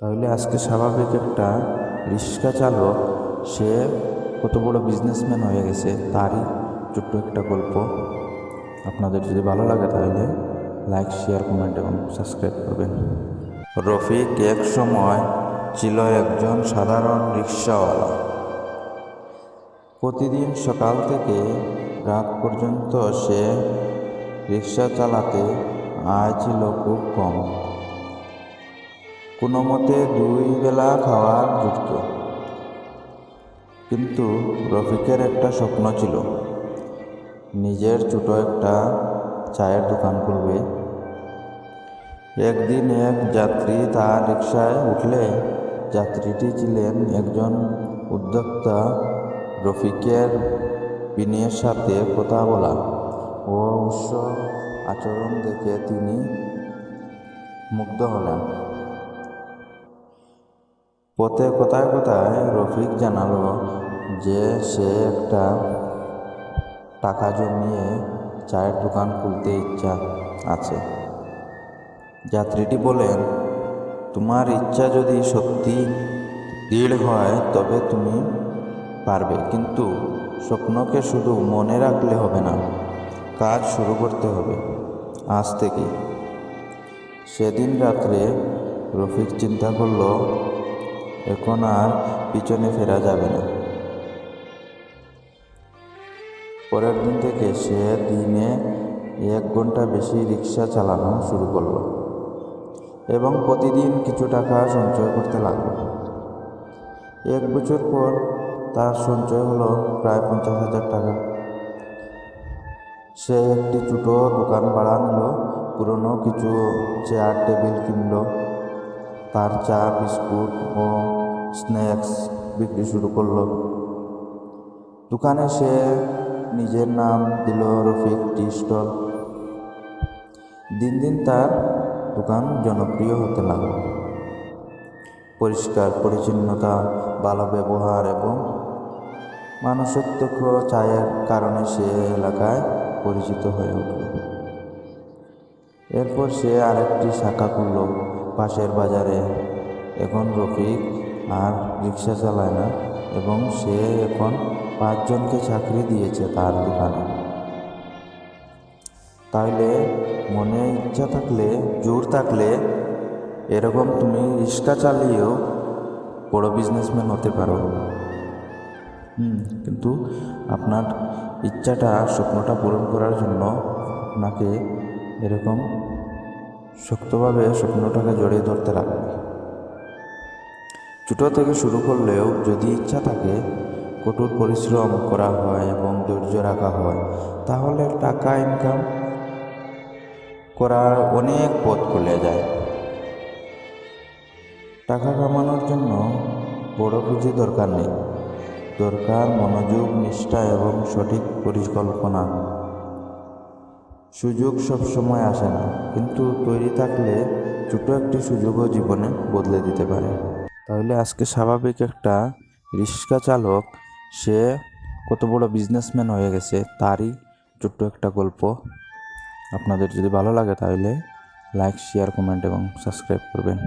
তাহলে আজকে স্বাভাবিক একটা রিক্সা চালক, সে কত বড় বিজনেসম্যান হয়ে গেছে, তারই ছোট্ট একটা গল্প। আপনাদের যদি ভালো লাগে তাহলে লাইক শেয়ার কমেন্ট এবং সাবস্ক্রাইব করবেন। রফিক এক সময় ছিল একজন সাধারণ রিক্সাওয়ালা। প্রতিদিন সকাল থেকে রাত পর্যন্ত সে রিক্সা চালাতে আয় ছিল খুব কম। কোনো মতে দুই বেলা খাওয়ার যুক্ত। কিন্তু রফিকের একটা স্বপ্ন ছিল। নিজের ছোট একটা চায়ের দোকান খুলবে। একদিন এক যাত্রী তার রিক্সায় উঠলে যাত্রীটি ছিলেন একজন উদ্যোক্তা রফিকের বিনয়ের সাথে কথা বলা। ও উৎস আচরণ দেখে তিনি মুগ্ধ হলেন। পথে কোথায় কোথায় রফিক জানালো যে সে একটা টাকা জমিয়ে চায়ের দোকান খুলতে ইচ্ছা আছে। যাত্রীটি বলেন, তোমার ইচ্ছা যদি সত্যি দৃঢ় হয়, তবে তুমি পারবে। কিন্তু স্বপ্নকে শুধু মনে রাখলে হবে না, কাজ শুরু করতে হবে আজ থেকে। সেদিন রাত্রে রফিক চিন্তা করল এখন আর পিছনে ফেরা যাবে না। পরের দিন থেকে সে দিনে এক ঘণ্টা বেশি রিক্সা চালানো শুরু করল এবং প্রতিদিন কিছু টাকা সঞ্চয় করতে লাগল। এক বছর পর তার সঞ্চয় হলো প্রায় পঞ্চাশ হাজার টাকা। সে একটি ছোটো দোকান ভাড়া নিল, পুরনো কিছু চেয়ার টেবিল কিনলো। তার চা, বিস্কুট ও স্ন্যাক্স বিক্রি শুরু করল। দোকানে সে নিজের নাম দিল রফিক টি স্টল। দিন দিন তার দোকান জনপ্রিয় হতে লাগল। পরিষ্কার, পরিচ্ছন্নতা, ভালো ব্যবহার এবং মানুষত্বক চায়ের কারণে সে এলাকায় পরিচিত হয়ে উঠল। এরপর সে আরেকটি শাখা খুলল পাশের বাজারে। এখন রফিক আর রিক্সা চালায় না এবং সে এখন পাঁচজনকে চাকরি দিয়েছে তার দোকানে। তাহলে মনে ইচ্ছা থাকলে, জোর থাকলে এরকম তুমি রিক্সা চালিয়েও বড় বিজনেসম্যান হতে পারো। হুম, কিন্তু আপনার ইচ্ছাটা, স্বপ্নটা পূরণ করার জন্য আপনাকে এরকম শক্তভাবে স্বপ্নটাকে জড়িয়ে ধরতে লাগবে। ছোটো থেকে শুরু করলেও যদি ইচ্ছা থাকে, কঠোর পরিশ্রম করা হয় এবং ধৈর্য রাখা হয়, তাহলে টাকা ইনকাম করার অনেক পথ খুলে যায়। টাকা কামানোর জন্য বড় পুঁজি দরকার নেই। দরকার মনোযোগ, নিষ্ঠা এবং সঠিক পরিকল্পনা। সুযোগ সবসময় আসে না, কিন্তু তৈরি থাকলে ছোটো একটি সুযোগও জীবনে বদলে দিতে পারে। তাহলে আজকে স্বাভাবিক একটা রিক্সা চালক, সে কত বড় বিজনেসম্যান হয়ে গেছে, তারই ছোট্ট একটা গল্প। আপনাদের যদি ভালো লাগে তাহলে লাইক শেয়ার কমেন্ট এবং সাবস্ক্রাইব করবেন।